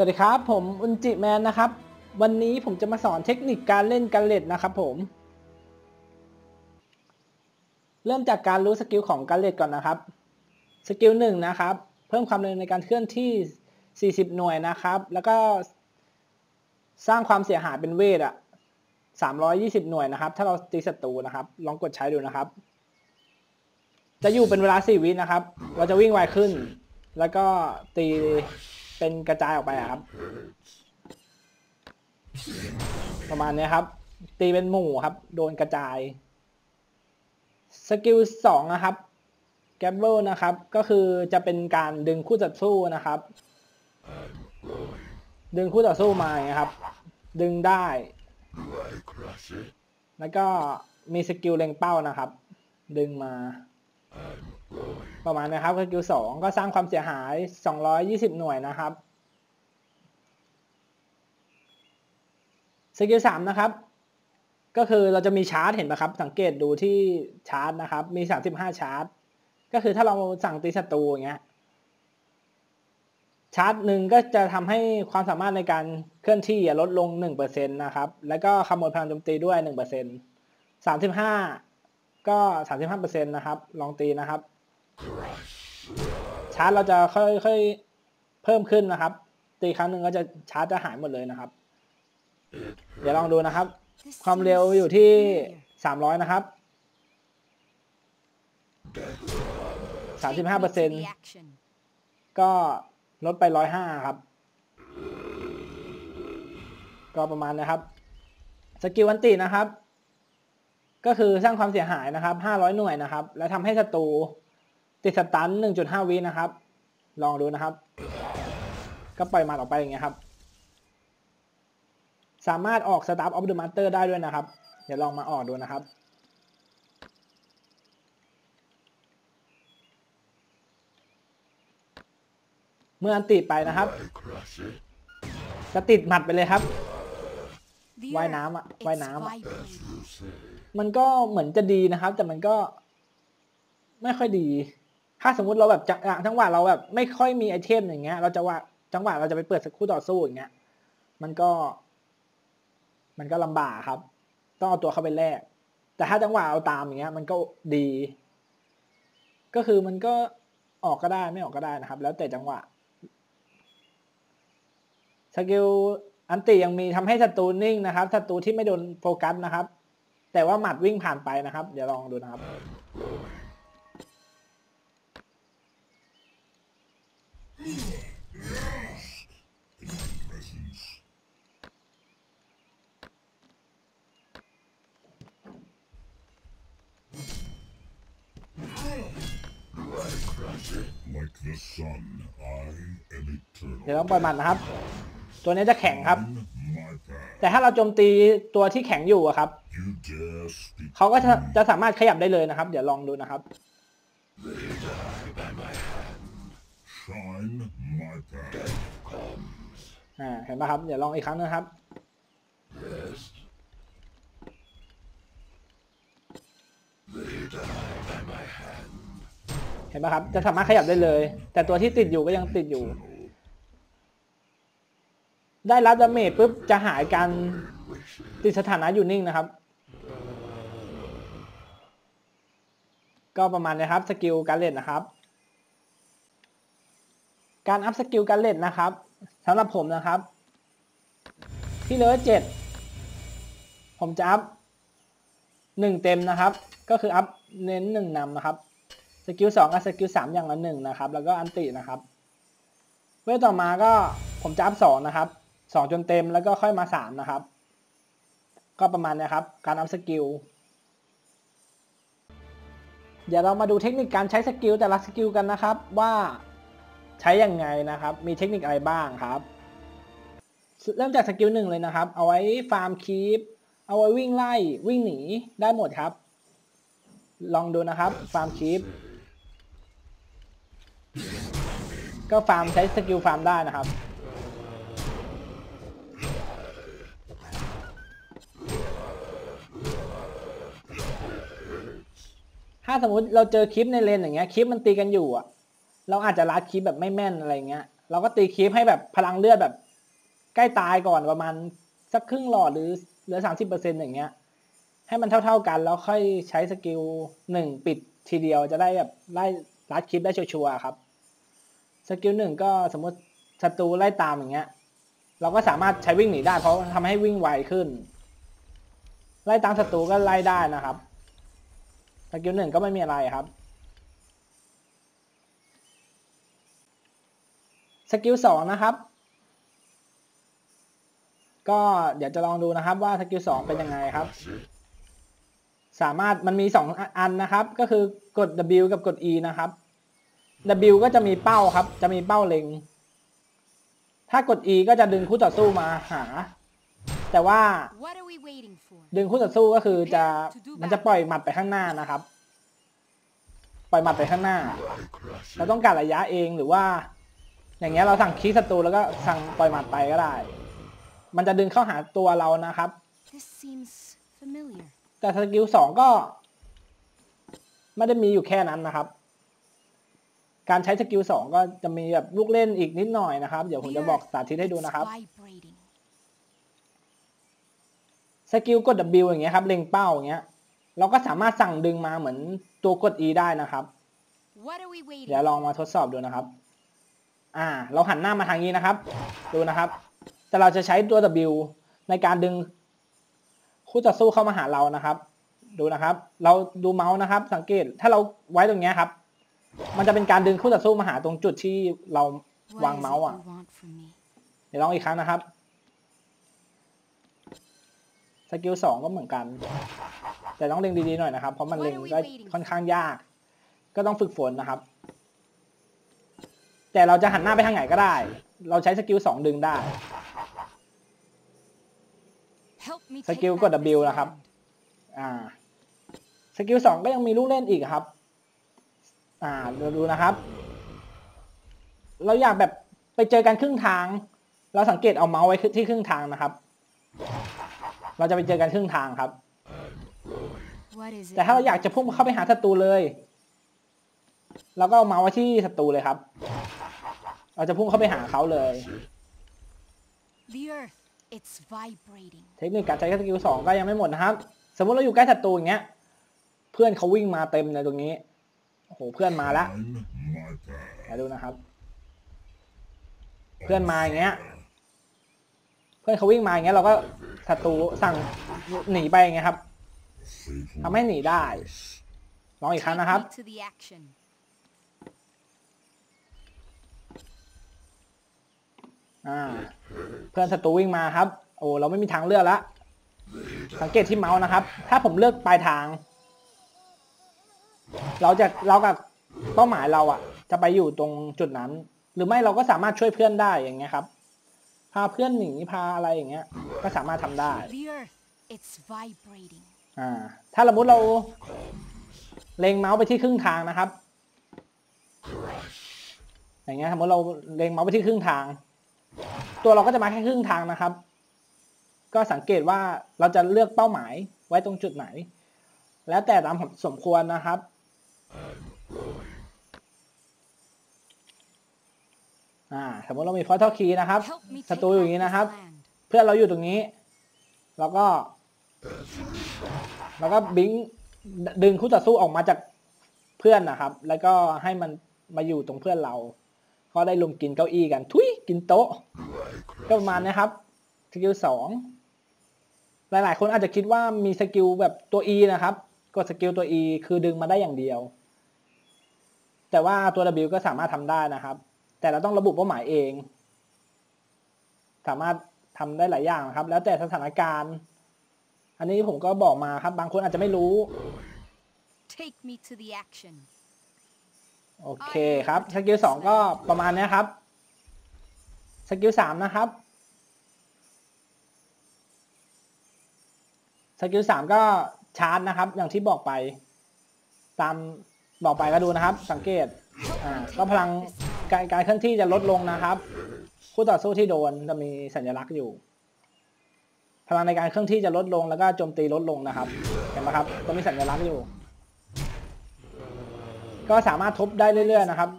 สวัสดีครับ ผมอุนจิแมนนะครับ วันนี้ผมจะมาสอนเทคนิคการเล่นการเล็ดนะครับผม เริ่มจากการรู้สกิลของการเล็ดก่อนนะครับ สกิลหนึ่งนะครับ เพิ่มความเร็วในการเคลื่อนที่ 40 หน่วยนะครับ แล้วก็สร้างความเสียหายเป็นเวทอะ320 หน่วยนะครับ ถ้าเราตีศัตรูนะครับ ลองกดใช้ดูนะครับ จะอยู่เป็นเวลา 4 วินะครับ เราจะวิ่งไวขึ้น แล้วก็ตี เป็นกระจายออกไปอะครับ ประมาณนี้ครับ ตีเป็นหมู่ครับ โดนกระจาย สกิลสองนะครับแกบเบิลนะครับ ก็คือจะเป็นการดึงคู่ต่อสู้นะครับ ดึงคู่ต่อสู้มาอย่างครับ ดึงได้ แล้วก็มีสกิลเล็งเป้านะครับ ดึงมา ประมาณนะครับสกิลสองก็สร้างความเสียหาย 220 หน่วยนะครับสกิลสามนะครับ ก็คือเราจะมีชาร์จเห็นไหมครับ สังเกตดูที่ชาร์จนะครับ มี 35 ชาร์จ ก็คือถ้าเราสั่งตีศัตรูอย่างเงี้ยชาร์จหนึ่งก็จะทำให้ความสามารถในการเคลื่อนที่ลดลง 1%นะครับ แล้วก็ขโมยพลังโจมตีด้วย 1% 35 ก็ 35%นะครับ ลองตีนะครับ ชาร์จเราจะค่อยๆเพิ่มขึ้นนะครับ ตีครั้งหนึ่งก็จะชาร์จจะหายหมดเลยนะครับ เดี๋ยวลองดูนะครับ ความเร็วอยู่ที่300นะครับ35%ก็ลดไป105ครับ ก็ประมาณนะครับ สกิลวันตินะครับ ก็คือสร้างความเสียหายนะครับ500หน่วยนะครับ และทำให้ศัตรู ติดสตัน 1.5 วินะครับ ลองดูนะครับ ก็ปล่อยมาออกไปอย่างเงี้ยครับ สามารถออก Staff of the Master ได้ด้วยนะครับ เดี๋ยวลองมาออกดูนะครับ เมื่ออันติไปนะครับ จะติดหมัดไปเลยครับว่ายน้ำอะว่ายน้ำอะมันก็เหมือนจะดีนะครับ แต่มันก็ไม่ค่อยดี ถ้าสมมุติเราแบบจังจังหวะเราแบบไม่ค่อยมีไอเทมอย่างเงี้ย เราจะว่าจังหวะเราจะไปเปิดสักคู่ต่อสู้อย่างเงี้ย มันก็ มันก็ลำบากครับ ต้องเอาตัวเข้าไปแลกแต่ถ้าจังหวะเอาตามอย่างเงี้ย มันก็ดี ก็คือมันก็ออกก็ได้ไม่ออกก็ได้นะครับ แล้วแต่จังหวะสกิลอันติยังมีทำให้ศัตรูนิ่งนะครับศัตรูที่ไม่โดนโฟกัสนะครับ แต่ว่าหมัดวิ่งผ่านไปนะครับ เดี๋ยวลองดูนะครับ เดี๋ยว eternal. ลองปล่อยหมัดนะครับ ตัวนี้จะแข็งครับ My path. แต่ถ้าเราโจมตีตัวที่แข็งอยู่อะครับ You dare speak เขาก็จะจะสามารถขยับได้เลยนะครับ เดี๋ยวลองดูนะครับ shine my path. อ่าเห็นไหมครับ เดี๋ยวลองอีกครั้งนะครับ เห็นไหมครับ จะสามารถขยับได้เลย แต่ตัวที่ติดอยู่ก็ยังติดอยู่ ได้รับดาเมจปุ๊บจะหายการติดสถานะอยู่นิ่งนะครับ ก็ประมาณนี้ครับ สกิลการเล่นนะครับ การอัพสกิลการเล่นนะครับสำหรับผมนะครับ ที่เลเวลเจ็ดผมจะอัพหนึ่งเต็มนะครับ ก็คืออัพเน้นหนึ่งนำนะครับสกิลสองกับสกิลสามอย่างละหนึ่งนะครับ แล้วก็อันตินะครับเวลต่อมาก็ผมจะอัพสองนะครับสองจนเต็มแล้วก็ค่อยมาสามนะครับ ก็ประมาณนี้ครับ การอัพสกิลเดี๋ยวเรามาดูเทคนิคการใช้สกิลแต่ละสกิลกันนะครับว่า ใช้ยังไงนะครับ มีเทคนิคอะไรบ้างครับ เริ่มจากสกิลหนึ่งเลยนะครับ เอาไว้ฟาร์มคีปเอาไว้วิ่งไล่วิ่งหนีได้หมดครับ ลองดูนะครับฟาร์มคีปก็ฟาร์มใช้สกิลฟาร์มได้นะครับถ้าสมมติเราเจอคลิปในเลนอย่างเงี้ยคลิปมันตีกันอยู่อะ เราอาจจะลัดคลิปแบบไม่แม่นอะไรเงี้ย เราก็ตีคลิปให้แบบพลังเลือดแบบ ใกล้ตายก่อนประมาณสักครึ่งหลอดหรือเหลือสามสิบเปอร์เซ็นต์อย่างเงี้ย ให้มันเท่า ๆกันแล้วค่อยใช้สกิลหนึ่งปิดทีเดียวจะได้แบบไล่ลัดคลิปได้ชัวร์ครับ สกิลหนึ่งก็สมมติศัตรูไล่ตามอย่างเงี้ย เราก็สามารถใช้วิ่งหนีได้ เพราะทำให้วิ่งไวขึ้น ไล่ตามศัตรูก็ไล่ได้นะครับสกิลหนึ่งก็ไม่มีอะไรครับ สกิลสองนะครับ ก็เดี๋ยวจะลองดูนะครับว่าสกิลสองเป็นยังไงครับ สามารถมันมีสองอันนะครับ ก็คือกด W กับกด E นะครับ W ก็จะมีเป้าครับ จะมีเป้าเล็ง ถ้ากด E ก็จะดึงคู่ต่อสู้มาหา แต่ว่าดึงคู่ต่อสู้ก็คือจะมันจะปล่อยหมัดไปข้างหน้านะครับ ปล่อยหมัดไปข้างหน้า เราต้องการระยะเองหรือว่า อย่างเงี้ยเราสั่งคีย์ศัตรูแล้วก็สั่งปล่อยหมัดไปก็ได้ มันจะดึงเข้าหาตัวเรานะครับ This seems familiar. แต่สกิลสองก็ ไม่ได้มีอยู่แค่นั้นนะครับ การใช้สกิลสองก็จะมีแบบลูกเล่นอีกนิดหน่อยนะครับ เดี๋ยวผม The จะบอก earth, สาธิตให้ดู it's นะครับ vibrating. สกิลกด W อย่างเงี้ยครับเล็งเป้าอย่างเงี้ยเราก็สามารถสั่งดึงมาเหมือนตัวกด E ได้นะครับ What are we waiting เดี๋ยวลองมาทดสอบดูนะครับ อ่า เราหันหน้ามาทางนี้นะครับ ดูนะครับ แต่เราจะใช้ตัว W ในการดึงคู่ต่อสู้เข้ามาหาเรานะครับ ดูนะครับ เราดูเมาส์นะครับ สังเกต ถ้าเราไว้ตรงนี้ครับ มันจะเป็นการดึงคู่ต่อสู้มาหาตรงจุดที่เราวางเมาส์อะ เดี๋ยวลองอีกครั้งนะครับ สกิลสองก็เหมือนกัน แต่ต้องเล็งดีๆหน่อยนะครับ เพราะมันเล็งก็ค่อนข้างยาก ก็ต้องฝึกฝนนะครับ แต่เราจะหันหน้าไปทางไหนก็ได้ เราใช้สกิลสองดึงได้ Help me ส take กิล back กด this W นะครับ land. อ่า สกิลสองก็ยังมีลูกเล่นอีกครับ อ่าเราดูนะครับ เราอยากแบบไปเจอกันครึ่งทาง เราสังเกตเอาเมาส์ไว้ที่ครึ่งทางนะครับ เราจะไปเจอกันครึ่งทางครับ What is it? แต่ถ้าเรา you อยากจะพุ่งเข้าไปหาศัตรูเลยเราก็เอาเมาส์ไว้ที่ศัตรูเลยครับ เราจะพุ่งเข้าไปหาเขาเลย The earth, it's vibrating. เทคนิคการใช้สกิลสองก็ยังไม่หมดนะครับ สมมติเราอยู่ใกล้ศัตรูอย่างเงี้ย เพื่อนเขาวิ่งมาเต็มเลยตรงนี้ โอ้โห เพื่อนมาแล้ว I'm my path. มาดูนะครับ เพื่อนมาอย่างเงี้ย เพื่อนเขาวิ่งมาอย่างเงี้ยเราก็ศัตรูสั่งหนีไปอย่างเงี้ยครับ Fatal ทำให้หนีได้ ลองอีกครั้งนะครับ Take me to the action. อ่า เพื่อนศัตรูวิ่งมาครับ โอ้เราไม่มีทางเลือกละ สังเกตที่เมาส์นะครับ ถ้าผมเลือกปลายทาง เราจะเรากับเป้าหมายเราอะจะไปอยู่ตรงจุดนั้น หรือไม่เราก็สามารถช่วยเพื่อนได้อย่างเงี้ยครับ พาเพื่อนหนีพาอะไรอย่างเงี้ย ก็สามารถทำได้ The earth, it's vibrating. อ่า ถ้าสมมติเราเล็งเมาส์ไปที่ครึ่งทางนะครับ อย่างเงี้ยสมมติเราเล็งเมาส์ไปที่ครึ่งทาง ตัวเราก็จะมาแค่ครึ่งทางนะครับ ก็สังเกตว่าเราจะเลือกเป้าหมายไว้ตรงจุดไหน แล้วแต่ตามสมควรนะครับ อ่าสมมติเรามีฟอสเทอคีนะครับ Help me ศั take ตรูอ back ย่างนี้ this นะครับ land. เพื่อนเราอยู่ตรงนี้ แล้วก็ แล้วก็บิงดึงคู่ต่อสู้ออกมาจากเพื่อนนะครับ แล้วก็ให้มันมาอยู่ตรงเพื่อนเรา เขาได้ลุมกินเก้าอี้กัน ทุยกินโต๊ะ ก็ประมาณนี้ครับสกิลสองหลาย ๆ คนอาจจะคิดว่ามีสกิลแบบตัว E นะครับ กดสกิลตัว E คือดึงมาได้อย่างเดียว แต่ว่าตัว W ก็สามารถทำได้นะครับ แต่เราต้องระบุเป้าหมายเอง สามารถทำได้หลายอย่างนะครับ แล้วแต่สถานการณ์ อันนี้ผมก็บอกมาครับ บางคนอาจจะไม่รู้ Take me to the action. โอเคครับสกิลสองก็ประมาณนี้ครับสกิลสามนะครับสกิลสามก็ชาร์จนะครับ อย่างที่บอกไป ตามบอกไปก็ดูนะครับ สังเกตอ่าก็พลังการการเคลื่อนที่จะลดลงนะครับคู่ต่อสู้ที่โดนจะมีสัญลักษณ์อยู่ พลังในการเคลื่อนที่จะลดลงแล้วก็โจมตีลดลงนะครับ เห็นไหมครับจะมีสัญลักษณ์อยู่ ก็สามารถทบได้เรื่อยๆนะครับ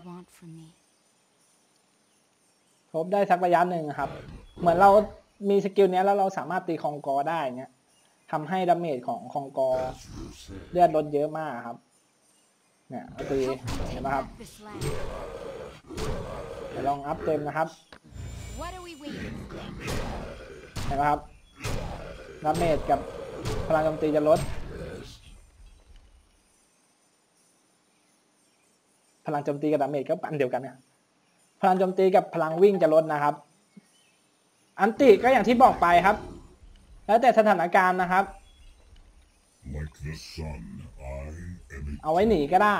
ทบได้สักระยะหนึ่งครับ เหมือนเรามีสกิลนี้แล้วเราสามารถตีคองกอได้เงี้ยทำให้ดาเมจของคองกอเลือดลดเยอะมากครับ เนี่ยตีเห็นไหมครับ back this land. เดี๋ยวลองอัพเต็มนะครับเห็นไหมครับดาเมจกับพลังโจมตีจะลด ลังโจมตีกับดาเมจก็อันเดียวกันนะพลังโจมตีกับพลังวิ่งจะลดนะครับ อันติก็อย่างที่บอกไปครับ แล้วแต่สถานการณ์นะครับ Like the sun, I am เอาไว้หนีก็ได้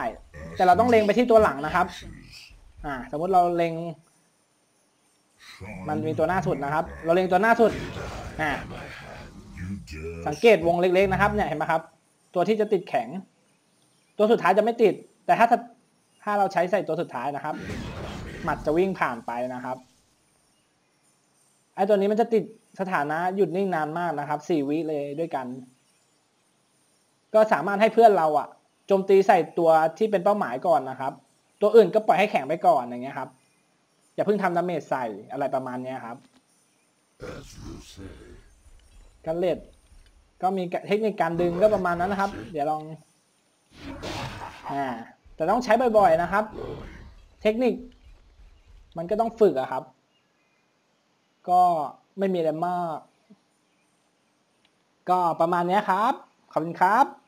แต่เราต้องเล็งไปที่ตัวหลังนะครับ อ่า สมมุติเราเล็ง shine มันมีตัวหน้าสุดนะครับ เราเล็งตัวหน้าสุด อ่า You dare สังเกตวงเล็กๆนะครับ เนี่ยเห็นไหมครับ ตัวที่จะติดแข็ง ตัวสุดท้ายจะไม่ติด แต่ถ้า ถ้าเราใช้ใส่ตัวสุดท้ายนะครับ หมัดจะวิ่งผ่านไปนะครับ ไอตัวนี้มันจะติดสถานะหยุดนิ่งนานมากนะครับสี่วิเลยด้วยกัน ก็สามารถให้เพื่อนเราอะโจมตีใส่ตัวที่เป็นเป้าหมายก่อนนะครับ ตัวอื่นก็ปล่อยให้แข็งไปก่อนอย่างเงี้ยครับ อย่าเพิ่งทำดาเมจใส่อะไรประมาณเนี้ยครับกันเลดก็มีเทคนิคการดึงก็ประมาณนั้นนะครับ เดี๋ยวลองอ่า แต่ต้องใช้บ่อยๆนะครับ เทคนิค มันก็ต้องฝึกอะครับ ก็ไม่มีอะไรมาก ก็ประมาณนี้ครับ ขอบคุณครับ